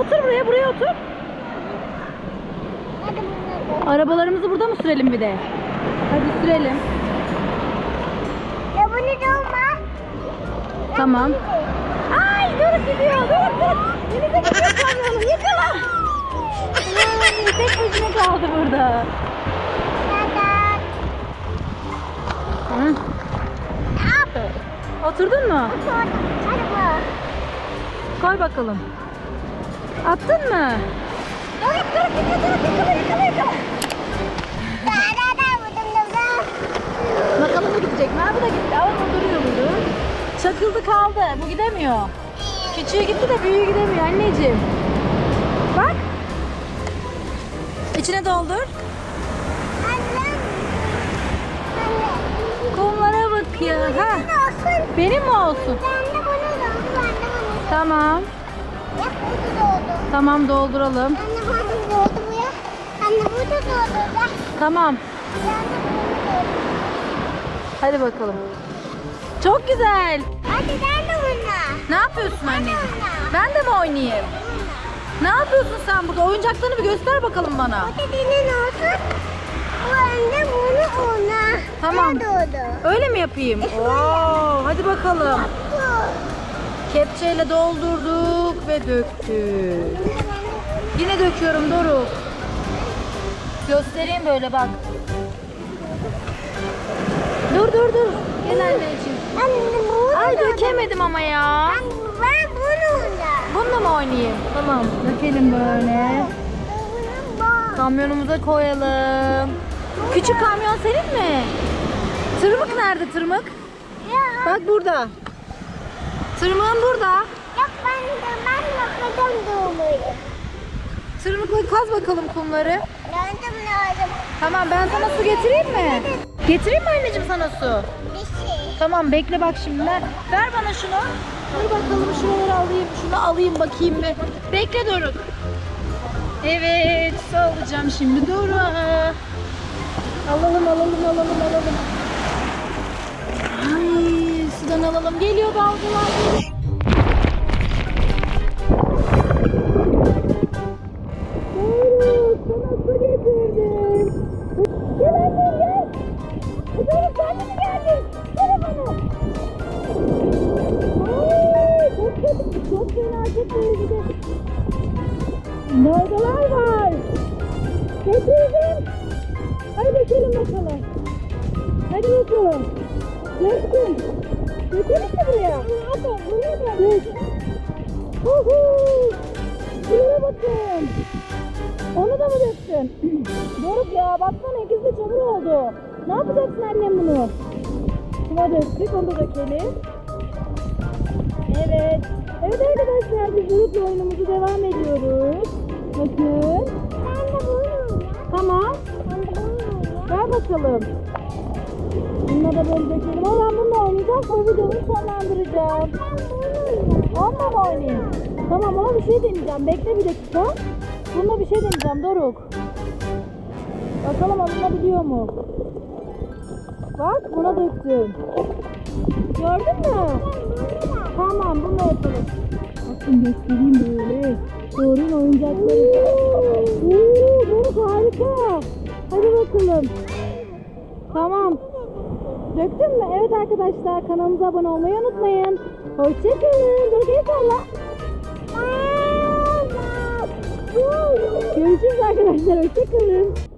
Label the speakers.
Speaker 1: Otur buraya, buraya otur.
Speaker 2: Hadi.
Speaker 1: Arabalarımızı burada mı sürelim bir de? Hadi sürelim.
Speaker 2: Ya bunu dolma.
Speaker 1: Tamam. Ay dur gidiyor, dur dur. Denize gidiyor kamyonu, yakala. Ay, tek başına kaldı burada. Hı. Oturdun mu?
Speaker 2: Hadi bu.
Speaker 1: Koy bakalım. Attın mı? Dur dur gidiyor dur yakala yakala yakala.
Speaker 2: Daha daha daha vurdum da da.
Speaker 1: Bakalım bu gidecek mi? Bu da gitti ama bu duruyor burada. Çakıldı kaldı. Bu gidemiyor. Küçüğü gitti de büyüğü gidemiyor anneciğim. Bak. İçine doldur.
Speaker 2: Anne.
Speaker 1: Kumlara bak ya. Ha. Benim mi olsun?
Speaker 2: Ben de bunu doldu. Ben de bunu.
Speaker 1: Tamam. Tamam dolduralım.
Speaker 2: Anne bunu doldu bu ya. Anne bu da doldu. Bak.
Speaker 1: Tamam. Hadi bakalım. Çok güzel.
Speaker 2: Hadi ben de bunu.
Speaker 1: Ne yapıyorsun anneciğim? Ben de mi oynayayım? Ne yapıyorsun sen burada? Oyuncaklarını bir göster bakalım bana.
Speaker 2: Da senin olsun. Bu anne bunu ona.
Speaker 1: Tamam. Öyle mi yapayım? Oo, hadi bakalım. Kepçeyle doldurduk ve döktük. Yine döküyorum Doruk. Göstereyim böyle bak. Dur dur dur. Gel anneciğim. Ay dökemedim ama ya.
Speaker 2: Ben, ben bunu ona.
Speaker 1: Bununla mı oynayayım? Tamam. Dökelim böyle. Kamyonumuza koyalım. Küçük kamyon senin mi? Tırmık nerede tırmık? Bak burada. Tırmığın burada.
Speaker 2: Yok ben de ben yapmadım doğmayı.
Speaker 1: Tırmıkla kaz bakalım kumları.
Speaker 2: Lazım lazım.
Speaker 1: Tamam ben sana su getireyim mi? Getireyim mi anneciğim sana su?
Speaker 2: Bir şey.
Speaker 1: Tamam bekle bak şimdi. Ver, ver bana şunu. Dur bakalım şuraları alayım. Şunu alayım bakayım bir. Bekle Doruk. Evet su alacağım şimdi Doruk. Alalım alalım alalım alalım. Ay sudan alalım. Geliyor dalgalar. Doruk sana su getirdim. Gel annem gel. Doruk sen de mi geldin? Telefonu. Ay çok çok tehlikeli. Dalgalar var. Getirdim. Hadi dökelim bakalım. Hadi bakalım. Döktüm. Dökelim mi buraya? Dök. Huhu. Şuraya bakın. Onu da mı döktün? Doruk ya baksana ikisi de çamur oldu. Ne yapacaksın annem bunu? Kuma döktük onu da dökelim. Evet. Evet arkadaşlar biz Doruk'la oyunumuzu devam ediyoruz. Bakın.
Speaker 2: Ben de bunu.
Speaker 1: Tamam.
Speaker 2: Ben de bunu.
Speaker 1: Ver bakalım. Bununla da böyle dökelim. Ama ben bununla Sonra videomu sonlandıracağım.
Speaker 2: Bunu.
Speaker 1: Onunla mı? Tamam ama bir şey deneyeceğim. Bekle bir dakika. Bununla bir şey deneyeceğim Doruk. Bakalım alınabiliyor mu? Bak buna döktüm. Gördün mü? Tamam bununla yapalım. Bakın göstereyim böyle. Doruk'un oyuncakları. Oo, Doruk harika. Hadi bakalım. Tamam. Döktün mü? Evet arkadaşlar kanalımıza abone olmayı unutmayın. Hoşçakalın. El salla. Görüşürüz arkadaşlar. Hoşçakalın.